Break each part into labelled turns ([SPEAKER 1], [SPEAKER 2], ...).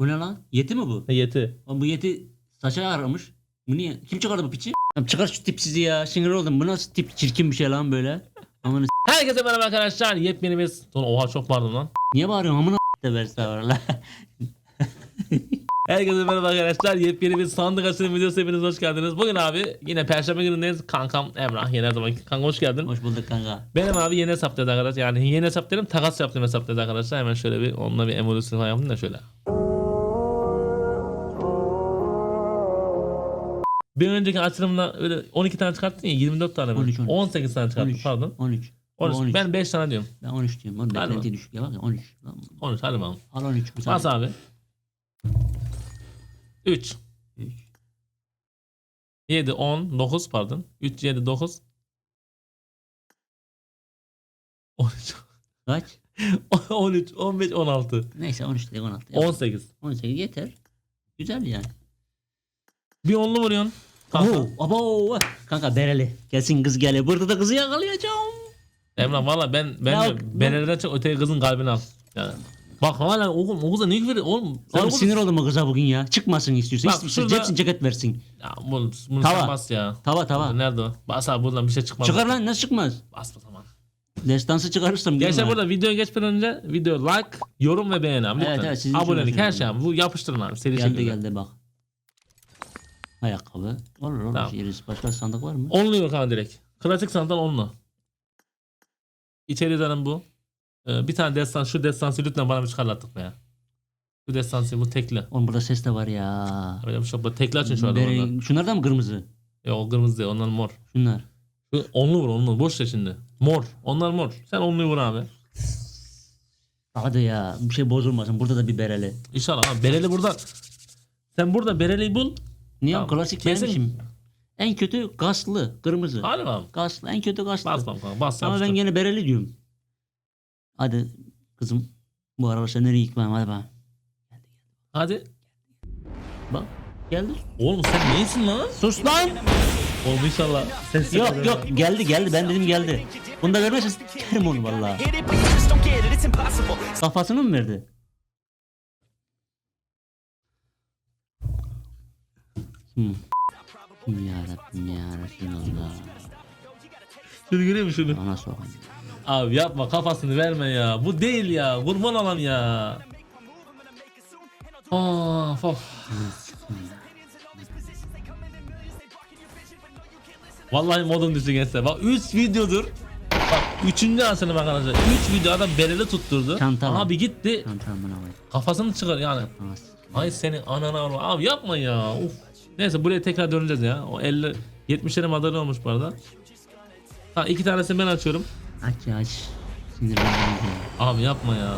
[SPEAKER 1] Bu ne lan? Yeti mi bu?
[SPEAKER 2] Ne yeti.
[SPEAKER 1] Oğlum bu yeti saça aramış. Bu niye? Kim çıkardı bu piçi? Lan çıkar şu tipsizi ya. Sinir oldum. Bu nasıl tip çirkin bir şey lan böyle? Amanı
[SPEAKER 2] Herkese merhaba arkadaşlar. Yepyeni bir... Sonra oha çok pardon lan.
[SPEAKER 1] Niye bağırıyorsun? Amına de verse var la.
[SPEAKER 2] Herkese merhaba arkadaşlar. Yepyeni bir sandık açılım videosu hepiniz hoş geldiniz. Bugün abi yine perşembe günündeyiz. Kankam Emrah yine her zamanki. Kanka hoş geldin.
[SPEAKER 1] Hoş bulduk kanka.
[SPEAKER 2] Benim abi yeni hesaptaydı arkadaşlar. Yani yeni hesap dedim takas yaptığım hesaptaydı arkadaşlar. Hemen şöyle bir onunla bir emulsyon falan yaptım da şöyle. Bir önceki açılımda öyle 12 tane çıkarttın ya 24 tane mi?
[SPEAKER 1] 13, 13.
[SPEAKER 2] 18 tane çıkarttın
[SPEAKER 1] 13.
[SPEAKER 2] pardon.
[SPEAKER 1] 13.
[SPEAKER 2] 13.
[SPEAKER 1] 13.
[SPEAKER 2] Ben 5 tane diyorum.
[SPEAKER 1] Ben 13 diyorum. Oğlum
[SPEAKER 2] Hadi
[SPEAKER 1] beklenti düşük ya bak ya 13. Lan,
[SPEAKER 2] 13 hadi bakalım.
[SPEAKER 1] Al 13. Bu
[SPEAKER 2] Bas abi. 3
[SPEAKER 1] Üç.
[SPEAKER 2] 7 10 9 pardon. 3 7 9 13
[SPEAKER 1] Kaç?
[SPEAKER 2] 13 15 16
[SPEAKER 1] Neyse 13 değil 16. Yap.
[SPEAKER 2] 18
[SPEAKER 1] 18 yeter. Güzel yani.
[SPEAKER 2] Bir onlu vuruyorsun. Kanka.
[SPEAKER 1] Oo, abo. Kanka bereli. Gelsin kız geliyor. Burada da kızı yakalayacağım.
[SPEAKER 2] Emrah valla ben ben
[SPEAKER 1] Ya,
[SPEAKER 2] benelerden çok öteki kızın kalbini al. Yani. Bak hala oğlum o kıza ne küfür oğlum. sen o
[SPEAKER 1] Oğlum
[SPEAKER 2] kız-
[SPEAKER 1] sinir oldum o kıza bugün ya. Çıkmasın istiyorsun.
[SPEAKER 2] Bak,
[SPEAKER 1] İstiyorsun
[SPEAKER 2] şurada-
[SPEAKER 1] hepsini ceket versin.
[SPEAKER 2] Ya bunu, bunu
[SPEAKER 1] Tava.
[SPEAKER 2] sen bas ya.
[SPEAKER 1] Tava tava.
[SPEAKER 2] Nerede o? Bas abi buradan bir şey çıkmaz.
[SPEAKER 1] Çıkar lan nasıl çıkmaz?
[SPEAKER 2] Bas bas aman.
[SPEAKER 1] Destansı çıkarırsam
[SPEAKER 2] Gençler
[SPEAKER 1] girme.
[SPEAKER 2] burada videoya geçmeden önce video like, yorum ve beğeni abi.
[SPEAKER 1] Evet,
[SPEAKER 2] lütfen.
[SPEAKER 1] evet, sizin için
[SPEAKER 2] Abonelik her şey abi. Bu yapıştırın abi. Seri
[SPEAKER 1] Geldi
[SPEAKER 2] şekilde.
[SPEAKER 1] geldi bak. Ayakkabı. Olur olur.
[SPEAKER 2] Tamam.
[SPEAKER 1] Yeriz. Başka sandık var mı?
[SPEAKER 2] Onlu yok abi direkt. Klasik sandan onlu. İçeriden bu. Ee, bir tane destan, şu destansı lütfen bana bir çıkarlattık be ya. Şu destansı bu tekli.
[SPEAKER 1] Oğlum burada ses de var ya.
[SPEAKER 2] Öyle bir şey yok. Tekli açın şu.
[SPEAKER 1] Bere- Şunlar da mı kırmızı?
[SPEAKER 2] Ya o kırmızı değil onlar mor.
[SPEAKER 1] Şunlar.
[SPEAKER 2] Şu onlu vur onlu. Boş ver şimdi. Mor. Onlar mor. Sen onluyu vur abi.
[SPEAKER 1] Hadi ya bir şey bozulmasın. Burada da bir bereli.
[SPEAKER 2] İnşallah abi. Bereli burada. Sen burada bereliyi bul.
[SPEAKER 1] Niye?
[SPEAKER 2] Tamam.
[SPEAKER 1] Klasik
[SPEAKER 2] Kesin.
[SPEAKER 1] beğenmişim. En kötü gaslı. Kırmızı.
[SPEAKER 2] Hadi bakalım.
[SPEAKER 1] Gaslı. En kötü gaslı.
[SPEAKER 2] Bas bakalım. Bas
[SPEAKER 1] Ama ben
[SPEAKER 2] yapıştır.
[SPEAKER 1] gene bereli diyorum. Hadi kızım. Bu arkadaşlar nereye gitmem hadi bak.
[SPEAKER 2] Hadi.
[SPEAKER 1] Bak. Geldi.
[SPEAKER 2] Oğlum sen neysin lan?
[SPEAKER 1] Sus lan.
[SPEAKER 2] Oğlum inşallah. Ses
[SPEAKER 1] Yok yok geldi geldi ben dedim geldi. Bunu da vermezse sikerim onu vallahi. Kafasını mı verdi? Hmm. Hmm, Ya Rabbim ya Resulallah.
[SPEAKER 2] Şunu görüyor musun şunu?
[SPEAKER 1] Bana sokun.
[SPEAKER 2] Abi yapma kafasını verme ya. Bu değil ya. Kurban olam ya. Of of. Vallahi modum düştü gençler. Bak 3 videodur. Bak 3. asını bak arkadaşlar. 3 video adam tutturdu.
[SPEAKER 1] Çanta var.
[SPEAKER 2] Abi gitti.
[SPEAKER 1] Bak.
[SPEAKER 2] Kafasını çıkar yani. Ay senin anana avra- Abi yapma ya. Uf. Neyse buraya tekrar döneceğiz ya. O 50 70 lira madalya olmuş bu arada. Ha iki tanesini ben açıyorum.
[SPEAKER 1] Aç ya aç. Ya.
[SPEAKER 2] Abi yapma ya.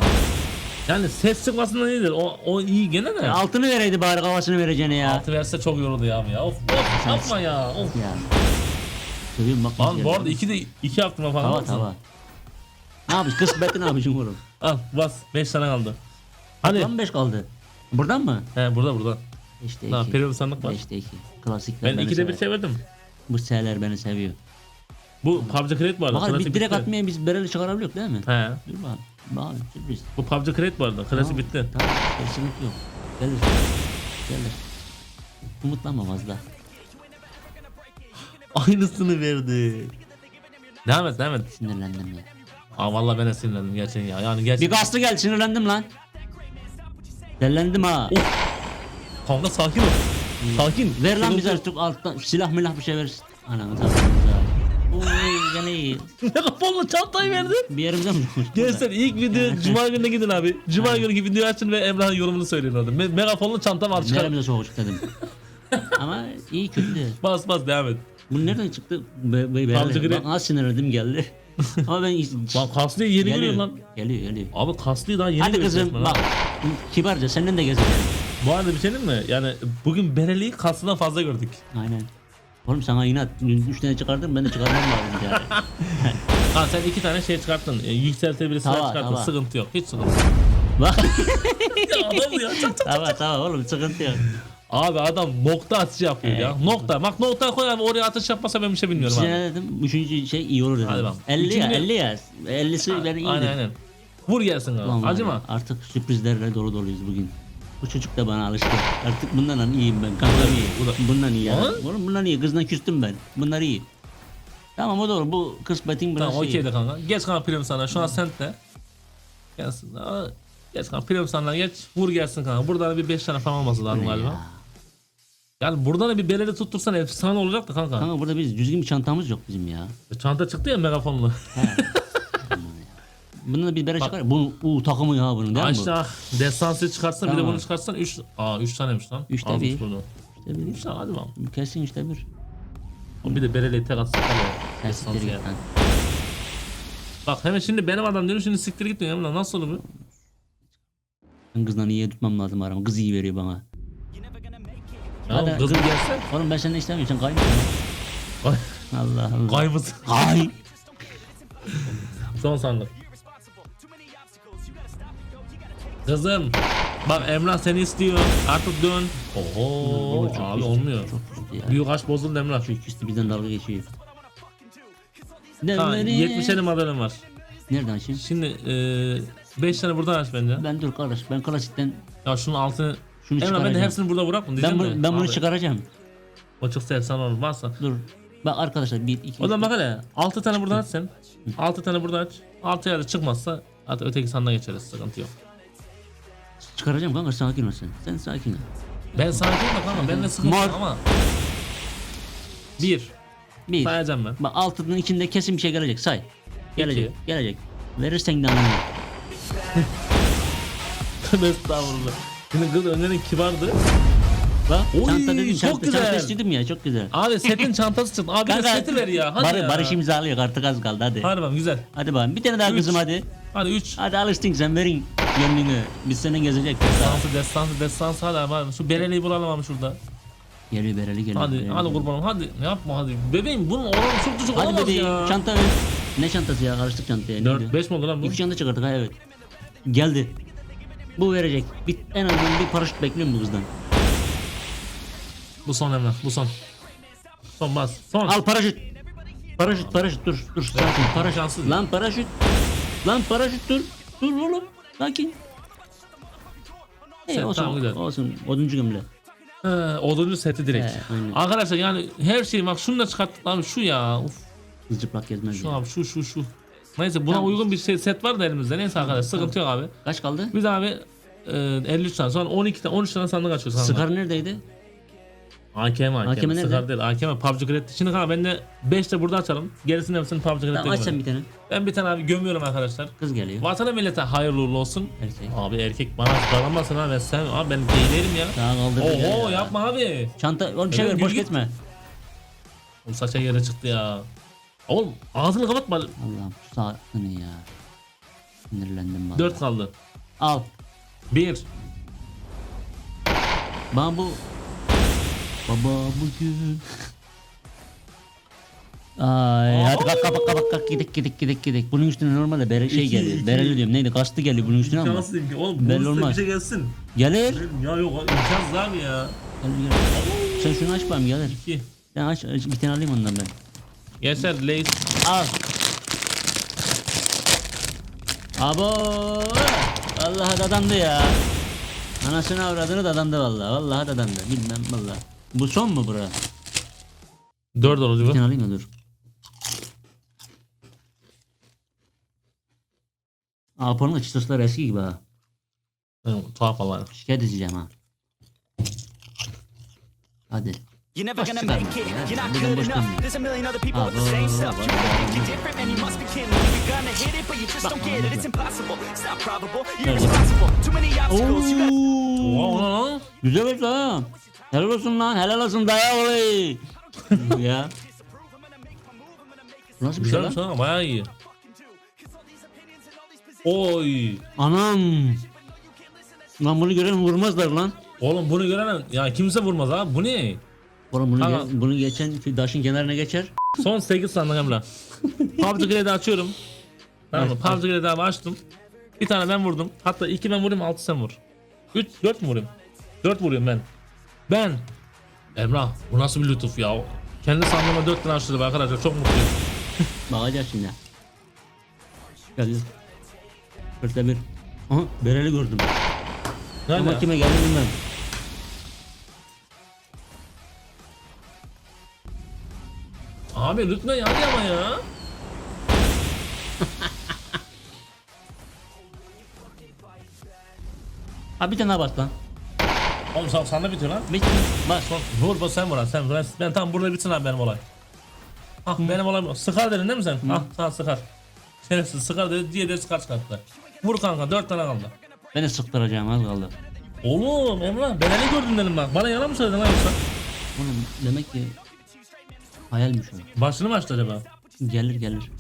[SPEAKER 2] Yani ses çıkmasından iyidir. O, o iyi gene de.
[SPEAKER 1] Altını vereydi bari kafasını vereceğine ya.
[SPEAKER 2] Altı verse çok yoruldu ya abi ya. Of, of yapma ya. Of.
[SPEAKER 1] Ya. Seviyorum bak.
[SPEAKER 2] Lan bu arada iki de iki yaptım falan. Mısın?
[SPEAKER 1] tava. Ne yapmış? Kısmetin ne oğlum?
[SPEAKER 2] Al bas. 5 tane kaldı. Hadi.
[SPEAKER 1] Lan 5 kaldı. Buradan mı?
[SPEAKER 2] He burada burada.
[SPEAKER 1] 5'te
[SPEAKER 2] Ha,
[SPEAKER 1] 2.
[SPEAKER 2] periyot sandık var.
[SPEAKER 1] 5'te 2. Klasikler
[SPEAKER 2] Ben
[SPEAKER 1] beni
[SPEAKER 2] ikide bir
[SPEAKER 1] sever.
[SPEAKER 2] çevirdim.
[SPEAKER 1] Bu S'ler beni seviyor.
[SPEAKER 2] Bu PUBG Crate bu arada.
[SPEAKER 1] Bakar
[SPEAKER 2] Klasik
[SPEAKER 1] bir direkt
[SPEAKER 2] bitti.
[SPEAKER 1] atmaya biz bereli çıkarabiliyoruz değil mi?
[SPEAKER 2] He.
[SPEAKER 1] Dur bakalım. Bakalım sürpriz.
[SPEAKER 2] Bu PUBG Crate arada. Klasik
[SPEAKER 1] Tamam,
[SPEAKER 2] bitti.
[SPEAKER 1] Tamam. Kesinlikle yok. Gelir. Gelir. Umutlanma fazla.
[SPEAKER 2] Aynısını verdi. Devam et devam et.
[SPEAKER 1] Sinirlendim ya.
[SPEAKER 2] Aa vallahi ben de sinirlendim gerçekten ya. Yani
[SPEAKER 1] Bir
[SPEAKER 2] gerçekten.
[SPEAKER 1] gazlı geldi sinirlendim lan. Dellendim ha.
[SPEAKER 2] Kanka sakin ol. Sakin.
[SPEAKER 1] Ver lan bize artık alttan silah milah bir şey ver. Ananı satayım. Oy gene iyi.
[SPEAKER 2] Ne kafanla çantayı verdin?
[SPEAKER 1] Bir yerimize mi tutmuş?
[SPEAKER 2] Gençler ilk video Cuma gününe gidin abi. Cuma günü videoyu açın ve Emrah'ın yorumunu söyleyin orada. Me megafonlu çanta var çıkar.
[SPEAKER 1] Neremize soğuk dedim. Ama iyi kötü de.
[SPEAKER 2] Bas bas devam et.
[SPEAKER 1] Bu nereden çıktı? Be, be, be, Bak az sinirlendim geldi. Ama ben
[SPEAKER 2] Lan kaslıyı yeni görüyorum
[SPEAKER 1] geliyor,
[SPEAKER 2] lan.
[SPEAKER 1] geliyor geliyor.
[SPEAKER 2] Abi kaslıyı daha yeni
[SPEAKER 1] Hadi kızım bak. Kibarca senden de gezeceğim.
[SPEAKER 2] Bu arada bir şey mi? Yani bugün Bereli'yi kaslından fazla gördük.
[SPEAKER 1] Aynen. Oğlum sana inat. Üç tane çıkardım ben de çıkarmam lazım yani.
[SPEAKER 2] Ha sen iki tane şey çıkarttın. E, yükseltebilir silah
[SPEAKER 1] Tava,
[SPEAKER 2] çıkarttın.
[SPEAKER 1] tava.
[SPEAKER 2] Sıkıntı yok. Hiç sıkıntı yok.
[SPEAKER 1] Bak.
[SPEAKER 2] ya adam ya. Çat, çat.
[SPEAKER 1] tamam tamam oğlum sıkıntı yok.
[SPEAKER 2] Abi adam nokta atışı yapıyor ya.
[SPEAKER 1] Evet.
[SPEAKER 2] Nokta. Bak nokta koy abi oraya atış yapmasa ben bir şey bilmiyorum
[SPEAKER 1] Size
[SPEAKER 2] abi.
[SPEAKER 1] ne dedim? Üçüncü şey iyi olur dedim.
[SPEAKER 2] Hadi bakalım.
[SPEAKER 1] 50 ya
[SPEAKER 2] Üçüncü-
[SPEAKER 1] 50 ya. 50'si ben iyi
[SPEAKER 2] Aynen aynen. Vur gelsin abi.
[SPEAKER 1] Ulan var ya,
[SPEAKER 2] Acıma.
[SPEAKER 1] Artık sürprizlerle dolu doluyuz bugün. Bu çocuk da bana alıştı. Artık bundan iyiyim ben. Kankam iyi.
[SPEAKER 2] bu da-
[SPEAKER 1] Bundan iyi ya. Oğlum bundan iyi. Kızdan küstüm ben. Bunlar iyi. Tamam o doğru. Bu kısmetin biraz
[SPEAKER 2] Tamam
[SPEAKER 1] şey.
[SPEAKER 2] okey de kanka. Geç kanka prim sana. Şu an sentte. Gelsin. Aa, Geç kanka prim sana geç. Vur gelsin kanka. Burada bir 5 tane falan olması lazım galiba.
[SPEAKER 1] ya?
[SPEAKER 2] Yani burada da bir beledi tuttursan efsane olacak da kanka.
[SPEAKER 1] Kanka burada biz düzgün bir çantamız yok bizim ya.
[SPEAKER 2] Çanta çıktı ya megafonlu.
[SPEAKER 1] Bunun da bir bere çıkar. Bu u takımı ya bunun değil mi bu?
[SPEAKER 2] Aşağı destansı çıkartsan bir de
[SPEAKER 1] Tamam.
[SPEAKER 2] bunu çıkartsan 3 Aa 3 taneymiş lan.
[SPEAKER 1] Üç tabii.
[SPEAKER 2] bunu.
[SPEAKER 1] İşte bir,
[SPEAKER 2] 3 tane hadi bakalım.
[SPEAKER 1] kesin işte bir.
[SPEAKER 2] Bir de bereli tek atsak
[SPEAKER 1] Sen
[SPEAKER 2] kalıyor.
[SPEAKER 1] git lan.
[SPEAKER 2] Bak hemen şimdi benim adam diyor şimdi siktir git diyor. Emre, Nasıl olur bu?
[SPEAKER 1] Ben kızdan iyiye tutmam lazım aramı. Kız iyi veriyor bana.
[SPEAKER 2] Ya
[SPEAKER 1] Hadi,
[SPEAKER 2] kızım
[SPEAKER 1] kız-
[SPEAKER 2] gelse.
[SPEAKER 1] Oğlum ben senden istemiyorum. Sen kaymıyorsun.
[SPEAKER 2] Kay-
[SPEAKER 1] Allah Allah.
[SPEAKER 2] Kaymız.
[SPEAKER 1] Kay.
[SPEAKER 2] Son sandık. Kızım. Bak Emrah seni istiyor. Artık dön. Oho
[SPEAKER 1] Çok
[SPEAKER 2] abi olmuyor.
[SPEAKER 1] Çok ya.
[SPEAKER 2] Büyük aşk bozuldu Emrah.
[SPEAKER 1] Çok küstü bizden dalga geçiyor.
[SPEAKER 2] Ha,
[SPEAKER 1] Demleri-
[SPEAKER 2] 70 tane madalyam var.
[SPEAKER 1] Nereden şimdi?
[SPEAKER 2] Şimdi 5 tane buradan aç bence.
[SPEAKER 1] Ben dur kardeş. Ben klasikten
[SPEAKER 2] Ya şunun altını
[SPEAKER 1] şunu
[SPEAKER 2] Emrah ben de
[SPEAKER 1] çıkaracağım.
[SPEAKER 2] hepsini burada bırak mı
[SPEAKER 1] ben, bu- ben bunu
[SPEAKER 2] Abi,
[SPEAKER 1] çıkaracağım.
[SPEAKER 2] O çıksa efsane olur varsa.
[SPEAKER 1] Dur. Bak arkadaşlar 1 2
[SPEAKER 2] O zaman bak hele 6 tane buradan aç sen. 6 tane burada aç. 6 yerde çıkmazsa hatta öteki sandığa geçeriz sıkıntı yok.
[SPEAKER 1] Çıkaracağım kanka sakin ol sen. Sen sakin ol.
[SPEAKER 2] Ben sakin de kanka ben de sıkıntı
[SPEAKER 1] Mor.
[SPEAKER 2] ama. 1.
[SPEAKER 1] Bir.
[SPEAKER 2] Sayacağım ben.
[SPEAKER 1] Bak altının içinde kesin bir şey gelecek. Say. Gelecek.
[SPEAKER 2] İki.
[SPEAKER 1] Gelecek. Verirsen de anlamı.
[SPEAKER 2] Tövbe estağfurullah. Şimdi kız önden kibardı.
[SPEAKER 1] Bak
[SPEAKER 2] Oy,
[SPEAKER 1] çanta dedim.
[SPEAKER 2] çok
[SPEAKER 1] Çanta,
[SPEAKER 2] güzel.
[SPEAKER 1] çanta istedim ya çok güzel.
[SPEAKER 2] Abi setin çantası çıktı. Abi bir de
[SPEAKER 1] Kanka,
[SPEAKER 2] seti ver ya. Hadi
[SPEAKER 1] Bar-
[SPEAKER 2] ya.
[SPEAKER 1] Barış imzalıyor artık az kaldı hadi.
[SPEAKER 2] Hadi bakalım güzel.
[SPEAKER 1] Hadi bakalım bir tane daha
[SPEAKER 2] Üç.
[SPEAKER 1] kızım hadi.
[SPEAKER 2] Hadi 3.
[SPEAKER 1] Hadi alıştın sen verin gönlünü. Biz seninle gezecek.
[SPEAKER 2] Destansı destansı destansı hadi abi. Şu bereliği bulalım abi şurada.
[SPEAKER 1] Geliyor bereli geliyor.
[SPEAKER 2] Hadi
[SPEAKER 1] bereli
[SPEAKER 2] hadi kurbanım hadi. Yapma hadi. Bebeğim bunun oranı çok düşük
[SPEAKER 1] Hadi
[SPEAKER 2] olamaz
[SPEAKER 1] bebeğim
[SPEAKER 2] ya.
[SPEAKER 1] çanta ver. Ne çantası ya karıştık çantaya. neydi?
[SPEAKER 2] 4 5 mi oldu lan bu?
[SPEAKER 1] İki çanta çıkarttık ha evet. Geldi. Bu verecek. Bir, en azından bir paraşüt bekliyorum bu kızdan.
[SPEAKER 2] Bu son Emrah bu son. Son bas. Son.
[SPEAKER 1] Al paraşüt. Paraşüt paraşüt dur dur sakin paraşüt.
[SPEAKER 2] şanssız.
[SPEAKER 1] Lan paraşüt. Lan paraşüt dur. Dur oğlum. Sakin. İyi
[SPEAKER 2] Sen-
[SPEAKER 1] olsun
[SPEAKER 2] tamam, güzel.
[SPEAKER 1] olsun. Oduncu gömle.
[SPEAKER 2] He, oduncu seti direkt.
[SPEAKER 1] He, aynen.
[SPEAKER 2] Arkadaşlar yani her şeyi bak şunu da çıkarttık abi şu ya. Uf,
[SPEAKER 1] Kız çıplak gezmez
[SPEAKER 2] şu
[SPEAKER 1] ya.
[SPEAKER 2] abi şu şu şu. Neyse buna
[SPEAKER 1] Tamam.
[SPEAKER 2] uygun bir şey set var da elimizde. Neyse arkadaşlar sıkıntı yok abi.
[SPEAKER 1] Kaç kaldı?
[SPEAKER 2] Biz abi e, 53 tane sonra 12 tane 13 tane sandık açıyoruz.
[SPEAKER 1] Skar neredeydi?
[SPEAKER 2] AKM AKM.
[SPEAKER 1] AKM nerede?
[SPEAKER 2] Sıkar değil AKM PUBG Credit. Şimdi kanka ben de 5 de burada açalım. Gerisini hepsini PUBG Credit'te
[SPEAKER 1] Tamam
[SPEAKER 2] gömelim.
[SPEAKER 1] bir tane.
[SPEAKER 2] Ben bir tane abi gömüyorum arkadaşlar.
[SPEAKER 1] Kız geliyor.
[SPEAKER 2] Vatana millete hayırlı uğurlu olsun.
[SPEAKER 1] Erkek.
[SPEAKER 2] Abi erkek bana dalanmasın ha ben sen abi ben değilim ya.
[SPEAKER 1] Daha kaldırdı.
[SPEAKER 2] Oho
[SPEAKER 1] ya.
[SPEAKER 2] yapma abi.
[SPEAKER 1] Çanta oğlum bir şey ver boş
[SPEAKER 2] yürü git.
[SPEAKER 1] gitme.
[SPEAKER 2] Oğlum saça yere çıktı ya. Oğlum ağzını kapatma.
[SPEAKER 1] Allah'ım şu saatini ya. Sinirlendim bana.
[SPEAKER 2] 4 kaldı.
[SPEAKER 1] Al.
[SPEAKER 2] 1.
[SPEAKER 1] Bana bu Baba bugün Ay hadi kalk kapak kapak kalk gidek gidek gidek gidek. Bunun üstüne normalde bere şey
[SPEAKER 2] İki,
[SPEAKER 1] geliyor.
[SPEAKER 2] iki.
[SPEAKER 1] Bereli diyorum neydi kastı geliyor bunun üstüne ama.
[SPEAKER 2] Şanslıyım ki oğlum
[SPEAKER 1] Belli olmaz.
[SPEAKER 2] bir şey gelsin.
[SPEAKER 1] Gelir.
[SPEAKER 2] Ya yok imkansız abi ya.
[SPEAKER 1] Gel, gel. Sen şunu aç bakayım gelir.
[SPEAKER 2] 2.
[SPEAKER 1] Sen aç, aç bir tane alayım ondan ben.
[SPEAKER 2] Gençler Lays.
[SPEAKER 1] Al. Abo. Vallahi dadandı ya. Anasını avradını dadandı vallahi. Vallahi dadandı. Bilmem vallahi. Bu son mu bura?
[SPEAKER 2] 4 olacak
[SPEAKER 1] Bir
[SPEAKER 2] bu.
[SPEAKER 1] tane alayım mı dur. Apo'nun açıkçası eski gibi ha.
[SPEAKER 2] Hı, Tuhaf Allah.
[SPEAKER 1] Şikayet edeceğim ha. Hadi.
[SPEAKER 3] You're never gonna
[SPEAKER 1] Başka
[SPEAKER 3] make
[SPEAKER 1] bir
[SPEAKER 3] it.
[SPEAKER 1] şey ya.
[SPEAKER 3] You're not good
[SPEAKER 1] boş
[SPEAKER 3] enough.
[SPEAKER 1] dönmüyor.
[SPEAKER 3] There's a million other people with the same stuff. You think you're different, man. You must be kidding. You're gonna hit it, but you just don't get it. It's impossible. It's not probable. You're irresponsible. Too many obstacles. You gotta.
[SPEAKER 2] Oha
[SPEAKER 1] Oo.
[SPEAKER 2] o ne lan?
[SPEAKER 1] Güzel oldu ha. Helal olsun lan. Helal olsun daya oley. ya. Bu Nasıl bir şey
[SPEAKER 2] Güzelmiş
[SPEAKER 1] lan?
[SPEAKER 2] ha bayağı iyi. Oy.
[SPEAKER 1] Anam. Lan bunu gören vurmazlar lan.
[SPEAKER 2] Oğlum bunu gören ya kimse vurmaz abi. Bu ne?
[SPEAKER 1] Oğlum bunu,
[SPEAKER 2] Tamam.
[SPEAKER 1] ge- bunu geçen daşın kenarına geçer.
[SPEAKER 2] Son 8 sandık Emrah. PUBG Credit'i açıyorum. Tamam mı? PUBG Credit'i abi açtım. Bir tane ben vurdum. Hatta 2 ben vurayım 6 sen vur. 3 4 mü vurayım? 4 vuruyorum ben. Ben. Emrah bu nasıl bir lütuf ya. Kendi sandığıma 4 tane açtırdım arkadaşlar çok mutluyum.
[SPEAKER 1] Bakacağız şimdi. Geldi. Dörtte bir. Aha bereli gördüm.
[SPEAKER 2] Nerede?
[SPEAKER 1] Ama kime geldi bilmem.
[SPEAKER 2] Abi lütfen hadi ama ya.
[SPEAKER 1] Ha bir tane daha bas lan.
[SPEAKER 2] Oğlum sen, sana bitiyor lan.
[SPEAKER 1] Bitti. Bas.
[SPEAKER 2] Son, vur bas sen vur lan sen vur. Ben, ben tam burada bitsin abi benim olay. Ah benim olayım. Sıkar dedin değil mi sen? Ah sana sıkar. Şerefsiz sıkar dedi diye de sıkar çıkarttı. Vur kanka dört tane kaldı.
[SPEAKER 1] Beni sıktıracağım az kaldı.
[SPEAKER 2] Oğlum Emrah ben ne gördüm dedim bak. Bana yalan mı söyledin lan yoksa?
[SPEAKER 1] Oğlum demek ki hayalmiş o.
[SPEAKER 2] Başını mı açtı acaba?
[SPEAKER 1] Gelir gelir.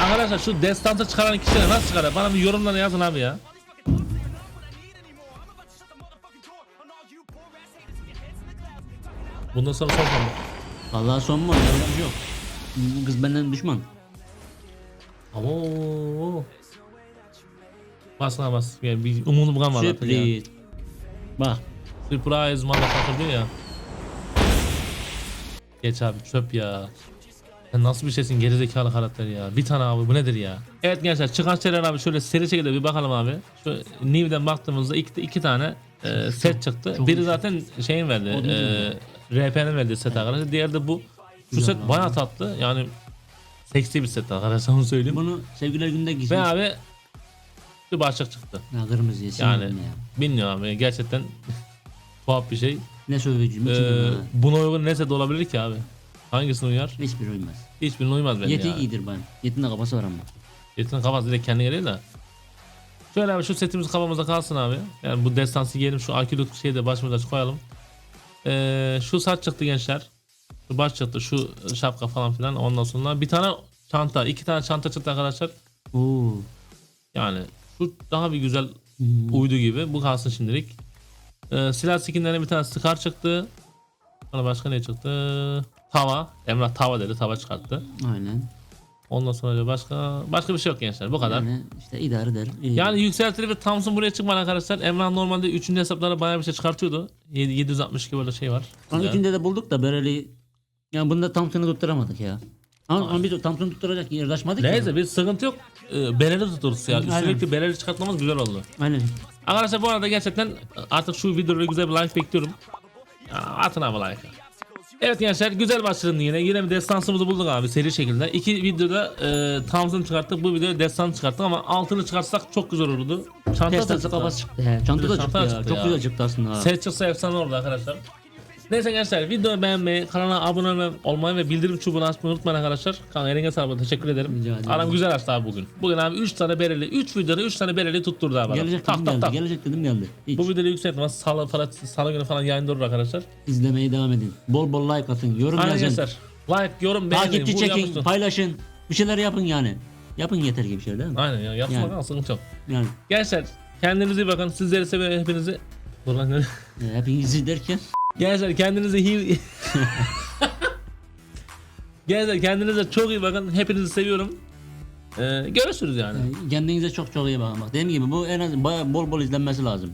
[SPEAKER 2] Arkadaşlar şu destansı çıkaran kişiler nasıl çıkarır? Bana bir yorumlara yazın abi ya. Bundan sonra son kaldı.
[SPEAKER 1] Vallahi son mu? Bir şey yok. Bu kız benden düşman.
[SPEAKER 2] Abo. Bas lan bas. Yani bir umudum kalmadı artık ya.
[SPEAKER 1] Sürpriz. Bak.
[SPEAKER 2] Surprise motherfucker diyor ya. Geç abi çöp ya. Sen nasıl bir şeysin gerizekalı karakter ya. Bir tane abi bu nedir ya? Evet gençler çıkan şeyler abi şöyle seri şekilde bir bakalım abi. Şu New'den baktığımızda iki, iki tane e, set çıktı.
[SPEAKER 1] çok
[SPEAKER 2] Biri
[SPEAKER 1] iyi.
[SPEAKER 2] zaten şeyin verdi.
[SPEAKER 1] O
[SPEAKER 2] E, RP'nin verdiği set arkadaşlar. Diğeri de bu. Şu
[SPEAKER 1] Güzel
[SPEAKER 2] set
[SPEAKER 1] abi.
[SPEAKER 2] bayağı tatlı. Yani seksi bir set arkadaşlar onu söyleyeyim.
[SPEAKER 1] Bunu sevgiler günde giysin.
[SPEAKER 2] Ve abi bir başlık çıktı.
[SPEAKER 1] Ya kırmızı yesin.
[SPEAKER 2] Yani
[SPEAKER 1] ya.
[SPEAKER 2] bilmiyorum abi gerçekten tuhaf bir şey.
[SPEAKER 1] Ne söyleyeceğim
[SPEAKER 2] Ee,
[SPEAKER 1] içimden ha.
[SPEAKER 2] buna uygun ne set olabilir ki abi? Hangisine uyar?
[SPEAKER 1] Hiçbir uymaz.
[SPEAKER 2] Hiçbirine uymaz bence
[SPEAKER 1] Yeti
[SPEAKER 2] ya.
[SPEAKER 1] iyidir bana. Yetinin de kafası var ama.
[SPEAKER 2] Yetinin kafası direkt kendi geliyor da. Şöyle abi şu setimiz kafamızda kalsın abi. Yani bu destansı giyelim şu akülük şeyi de başımıza koyalım. Ee, şu saç çıktı gençler. Şu baş çıktı şu şapka falan filan ondan sonra bir tane çanta iki tane çanta çıktı arkadaşlar.
[SPEAKER 1] Oo.
[SPEAKER 2] Yani şu daha bir güzel
[SPEAKER 1] Hmm.
[SPEAKER 2] uydu gibi bu kalsın şimdilik. Ee, silah skinlerine bir tane Scar çıktı. Sonra başka ne çıktı? Tava. Emrah tava dedi tava çıkarttı.
[SPEAKER 1] Aynen.
[SPEAKER 2] Ondan sonra başka başka bir şey yok gençler bu kadar. Yani,
[SPEAKER 1] Yani işte idare eder. İyi.
[SPEAKER 2] yükseltili ve Thompson buraya çıkmadı arkadaşlar. Emrah normalde 3. hesaplara bayağı bir şey çıkartıyordu. 7, 762 böyle şey var.
[SPEAKER 1] Ama üçünde de bulduk da Bereli. Yani bunda Thompson'ı tutturamadık ya. Ama, ama biz Thompson'ı tutturacak yarışmadık ya.
[SPEAKER 2] Neyse bir sıkıntı yok. Ee, bereli tuturuz ya.
[SPEAKER 1] Aynen.
[SPEAKER 2] Sürekli bereli çıkartmamız güzel oldu.
[SPEAKER 1] Aynen.
[SPEAKER 2] Arkadaşlar bu arada gerçekten artık şu videoda güzel bir like bekliyorum. Atın abi like. Evet gençler güzel başladı yine. Yine bir destansımızı bulduk abi seri şekilde. İki videoda e, Thompson çıkarttık. Bu videoda destan çıkarttık ama altını çıkartsak çok güzel olurdu. Çanta da
[SPEAKER 1] Testası
[SPEAKER 2] çıktı.
[SPEAKER 1] çıktı. He, çanta da çıktı
[SPEAKER 2] çanta
[SPEAKER 1] ya.
[SPEAKER 2] çıktı
[SPEAKER 1] Çok
[SPEAKER 2] ya.
[SPEAKER 1] güzel çıktı aslında. ha.
[SPEAKER 2] Set çıksa efsane olurdu arkadaşlar. Neyse gençler videoyu beğenmeyi, kanala abone olmayı ve bildirim çubuğunu açmayı unutmayın arkadaşlar. Kanka eline sağlık teşekkür ederim.
[SPEAKER 1] Rica ederim.
[SPEAKER 2] Adam güzel açtı abi bugün. Bugün abi 3 tane bereli, 3 videoda 3 tane bereli tutturdu abi.
[SPEAKER 1] Gelecek
[SPEAKER 2] Tak
[SPEAKER 1] dedim
[SPEAKER 2] tak
[SPEAKER 1] geldi.
[SPEAKER 2] tak.
[SPEAKER 1] Gelecek dedim geldi. Hiç.
[SPEAKER 2] Bu videoyu yükselttim. Salı, falan, salı günü falan yayında olur arkadaşlar.
[SPEAKER 1] İzlemeye devam edin. Bol bol like atın. Yorum
[SPEAKER 2] Aynen
[SPEAKER 1] yazın.
[SPEAKER 2] gençler. Like, yorum, beğenin.
[SPEAKER 1] Takipçi çekin.
[SPEAKER 2] yapıştır.
[SPEAKER 1] Paylaşın. Bir şeyler yapın yani. Yapın yeter gibi bir şey değil mi?
[SPEAKER 2] Aynen ya. Yapsın
[SPEAKER 1] Yani.
[SPEAKER 2] sıkıntı yok.
[SPEAKER 1] Yani
[SPEAKER 2] Gençler kendinize iyi bakın. Sizleri seviyorum hepinizi. Dur lan ne?
[SPEAKER 1] e, hepinizi derken
[SPEAKER 2] Gençler kendinize iyi... Gençler kendinize çok iyi bakın. Hepinizi seviyorum. Ee, görüşürüz yani.
[SPEAKER 1] e, kendinize çok çok iyi bakın. Bak dediğim gibi bu en az bol bol izlenmesi lazım.